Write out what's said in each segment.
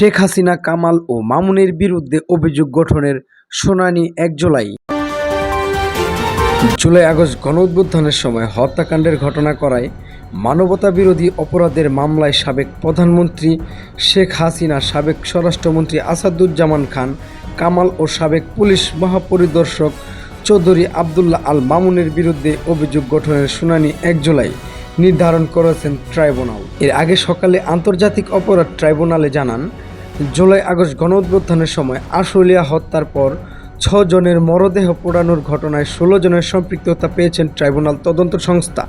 শেখ হাসিনা, কামাল ও মামুনের বিরুদ্ধে অভিযোগ গঠনের শুনানি এক জুলাই। জুলাই আগস্ট গণ উদ্বোধনের সময় হত্যাকাণ্ডের ঘটনা করায় মানবতা বিরোধী অপরাধের মামলায় সাবেক প্রধানমন্ত্রী শেখ হাসিনা, সাবেক স্বরাষ্ট্রমন্ত্রী আসাদুজ্জামান খান, কামাল ও সাবেক পুলিশ মহাপরিদর্শক চৌধুরী আবদুল্লাহ আল মামুনের বিরুদ্ধে অভিযোগ গঠনের শুনানি এক জুলাই নির্ধারণ করেছেন ট্রাইব্যুনাল। এর আগে সকালে আন্তর্জাতিক অপরাধ ট্রাইব্যুনালে জানান জুলাই আগস্ট গণ সময় আশুলিয়া হত্যার পর ছজনের মরদেহ পোড়ানোর ঘটনায় ষোলো জনের সম্পৃক্ততা পেয়েছেন ট্রাইব্যুনাল তদন্ত সংস্থা।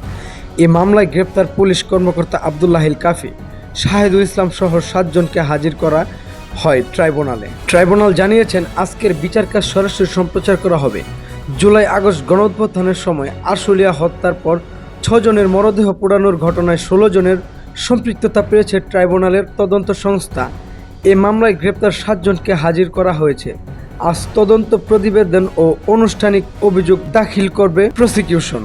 এ মামলায় গ্রেপ্তার পুলিশ কর্মকর্তা আবদুল্লাহিল কাফি। শাহিদুল ইসলাম সহ সাতজনকে হাজির করা হয় ট্রাইব্যুনালে। ট্রাইব্যুনাল জানিয়েছেন, আজকের বিচার কাজ সরাসরি সম্প্রচার করা হবে। জুলাই আগস্ট গণ সময় আশুলিয়া হত্যার পর ছজনের মরদেহ পোড়ানোর ঘটনায় ষোলো জনের সম্পৃক্ততা পেয়েছে ট্রাইব্যুনালের তদন্ত সংস্থা। এ মামলায় গ্রেপ্তার সাতজনকে হাজির করা হয়েছে। আজ তদন্ত প্রতিবেদন ও আনুষ্ঠানিক অভিযোগ দাখিল করবে প্রসিকিউশন।